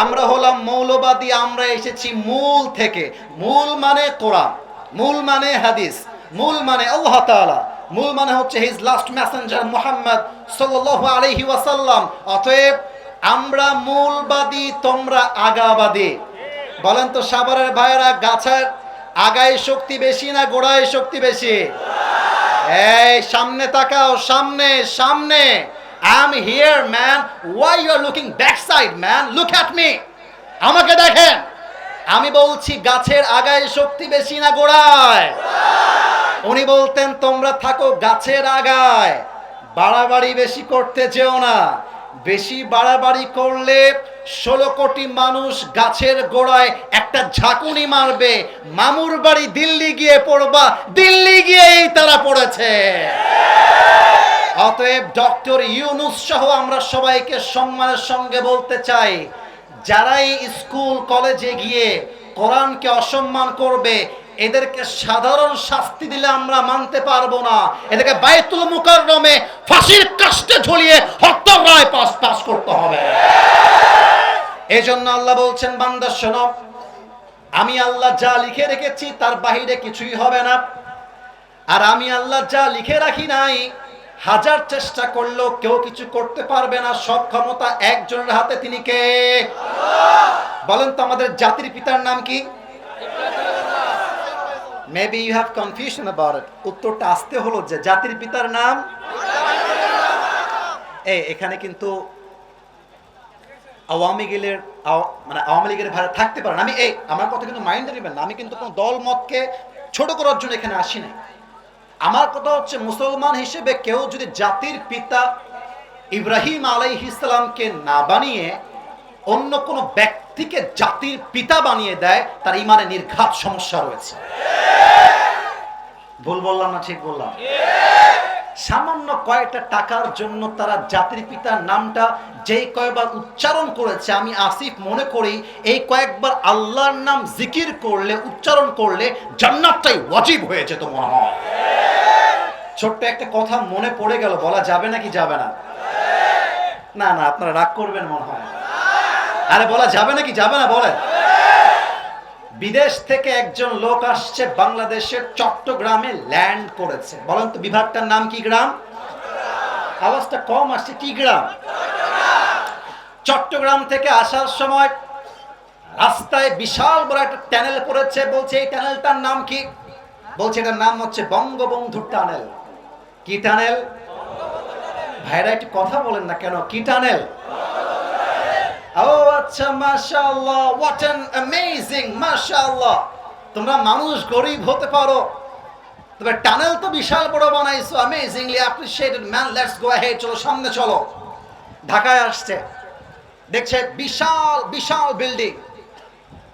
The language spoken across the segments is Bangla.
আমরা হলাম মৌলবাদী, আমরা এসেছি মূল থেকে। মূল মানে কোরআন, মূল মানে হাদিস, মূল মানে আল্লাহ তাআলা, মূল মানে হচ্ছে হিজ লাস্ট মেসেঞ্জার মুহাম্মদ সাল্লাল্লাহু আলাইহি ওয়াসাল্লাম। অতএব আমরা মূলবাদী, তোমরা আগাবাদী। বলেন তো সাভারের ভাইয়েরা, গাছের আগায় শক্তি বেশি না গোড়ায় শক্তি বেশি? এই, সামনে তাকাও, সামনে সামনে। I am here man why you are looking back side man look at me আমাকে দেখেন। আমি বলছি, গাছের আগায় শক্তি বেশি না গোড়ায়? উনি বলতেন, তোমরা থাকো গাছের আগায়। বাড়াবাড়ি বেশি করতে যেও না। বেশি বাড়াবাড়ি করলে ষোলো কোটি মানুষ গাছের গোড়ায় একটা ঝাঁকুনি মারবে। মামুর বাড়ি দিল্লি গিয়ে পড়বা। দিল্লি গিয়েই তারা পড়েছে। অতএব ডক্টর ইউনুস সহ আমরা সবাইকে সম্মানের সঙ্গে বলতে চাই, যারাই স্কুল, কলেজে গিয়ে কোরআনকে অসম্মান করবে, এদেরকে সাধারণ শাস্তি দিলে আমরা মানতে পারব না। এদেরকে বাইতুল মুকাররমে ফাঁসির কাষ্টে ঝুলিয়ে হত্যার রায় পাস পাস করতে হবে। এই জন্য আল্লাহ বলছেন, বান্দা শোনো, আমি আল্লাহ যা লিখে রেখেছি তার বাহিরে কিছুই হবে না। আর আমি আল্লাহ যা লিখে রাখি নাই হাজার চেষ্টা করলেও কেউ কিছু করতে পারবে না। সব ক্ষমতা একজনের হাতে, তিনি কে? বলেন তো আমাদের জাতির পিতার নাম কি? Maybe you have confusion about উত্তরটা আসতে হলো যে জাতির পিতার নাম। এই, এখানে কিন্তু আওয়ামী লীগের মানে আওয়ামী লীগের ভাড়া থাকতে পারেন। আমি, এই, আমার কথা কিন্তু মাইন্ডে নেবেন না। আমি কিন্তু কোনো দল মতকে ছোট করার জন্য এখানে আসি নাই। আমার কথা হচ্ছে মুসলমান হিসেবে কেউ যদি জাতির পিতা ইব্রাহিম আলাই আলাইহিসসালামকে না বানিয়ে অন্য কোনো ব্যক্তিকে জাতির পিতা বানিয়ে দেয়, তার ইমানে নির্ঘাত সমস্যা রয়েছে। ভুল বললাম না ঠিক বললাম? সামান্য কয়েকটা টাকার জন্য তারা জাতির পিতার নামটা যেই কয়েকবার উচ্চারণ করেছে, আমি আসিফ মনে করি, এই কয়েকবার আল্লাহর নাম জিকির করলে, উচ্চারণ করলে জান্নাতটাই ওয়াজিব হয়ে যেত মনে হয়। ছোট্ট একটা কথা মনে পড়ে গেল, বলা যাবে নাকি যাবে না? না না, আপনারা রাগ করবেন মনে হয়। আরে, বলা যাবে নাকি যাবে না, বলেন। বিদেশ থেকে একজন লোক আসছে বাংলাদেশের চট্টগ্রামে ল্যান্ড করেছে। বলেন তো, বিভাগটার নাম কি গ্রাম? আওয়াজটা কম আসছে, কি গ্রাম? চট্টগ্রাম থেকে আসার সময় রাস্তায় বিশাল বড় একটা ট্যানেল পড়েছে, বলছে, এই ট্যানেলটার নাম কি? বলছে, এটার নাম হচ্ছে বঙ্গবন্ধু টানেল কি টানেল? ভাইরা একটু কথা বলেন না কেন? কি টানেল? ও আচ্ছা মাশাআল্লাহ হোয়াট অ্যান অ্যামেজিং মাশাআল্লাহ। তোমরা মানুষ, গরিব হতে পারো। তবে টানেল তো বিশাল বড় বানাইছো amazingly appreciated man let's go ahead চলো, সামনে চলো। ঢাকায় আসছে। দেখছে, বিশাল বিশাল বিল্ডিং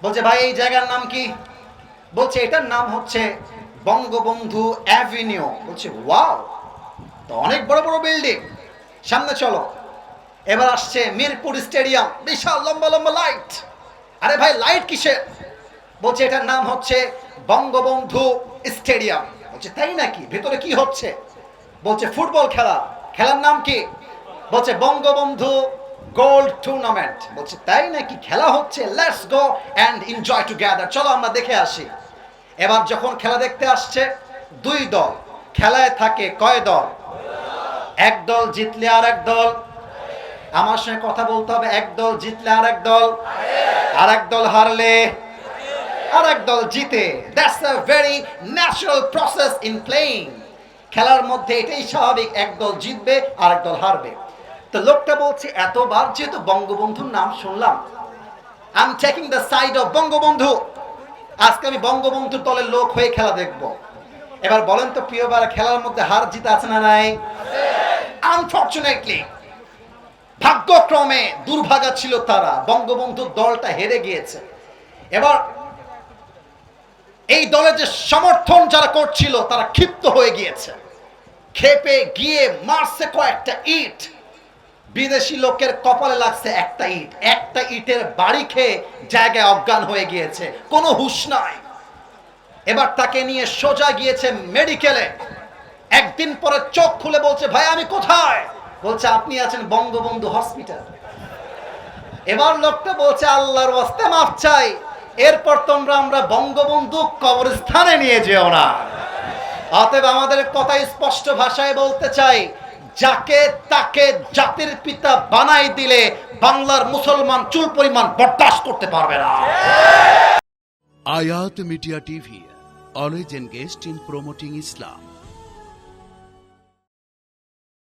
বলছে, ভাই, এই জায়গার নাম কি? বলছে, এটার নাম হচ্ছে বঙ্গবন্ধু অ্যাভিনিউ। বলছে, ওয়াও, তো অনেক বড় বড় বিল্ডিং। সামনে চলো। এবার আসছে মিরপুর স্টেডিয়াম। বিশাল লম্বা লম্বা লাইট। আরে ভাই, লাইট কিসের? বলছে, এটার নাম হচ্ছে বঙ্গবন্ধু স্টেডিয়াম। বলছে, তাই নাকি? ভেতরে কি হচ্ছে? বলছে, ফুটবল খেলা। খেলার নাম কি? বলছে, বঙ্গবন্ধু গোল্ড টুর্নামেন্ট। বলছে, তাই নাকি? খেলা হচ্ছে। Let's go and enjoy together. চলো আমরা দেখে আসি। এবার যখন খেলা দেখতে আসছে, দুই দল, খেলায় থাকে কয় দল? এক দল জিতলে আর এক দল। আমার সঙ্গে কথা বলতে হবে, এক দল জিতলে আর এক দল। আর এক দল হারলে আর এক দল জিতে। That's a very natural process in playing খেলার মধ্যে এটাই স্বাভাবিক, এক দল জিতবে আর এক দল হারবে। তো লোকটা বলছে, এতবার যেহেতু বঙ্গবন্ধুর নাম শুনলাম I am taking the side of Bangabandhu. আজকে আমি বঙ্গবন্ধুর দলের লোক হয়ে খেলা দেখব। এবার বলেন তো প্রিয়বার খেলার মধ্যে হার জিত আছে না নাই? আনফর্চুনেটলি ভাগ্যক্রমে দুর্ভাগা ছিল তারা। বঙ্গবন্ধুর দলটা হেরে গিয়েছে। এবার এই দলে যে সমর্থন যারা করছিল, তারা ক্ষিপ্ত হয়ে গিয়েছে। খেপে গিয়ে মারছে কয়েকটা ইট। বিদেশি লোকের কপালে লাগছে একটা ইট। একটা ইটের বাড়ি খেয়ে জায়গায় অজ্ঞান হয়ে গিয়েছে। কোনো হুশ নাই। এবার তাকে নিয়ে সোজা গিয়েছে মেডিকেলে। একদিন পরে চোখ খুলে বলছে, ভাই, আমি কোথায়? বলছে, আপনি আছেন বঙ্গবন্ধু হসপিটাল। এবার লোকটা বলছে, আল্লাহর ওয়াস্তে মাফ চাই। এরপর তোমরা আমরা বঙ্গবন্ধু কবরস্থানে নিয়ে যেও না। অতএব আমাদের কথা স্পষ্ট ভাষায় বলতে চাই যাকে তাকে জাতির পিতা বানাই দিলে বাংলার মুসলমান চুল পরিমাণ বরদাস্ত করতে পারবে না Ayat media TV always engaged in promoting Islam.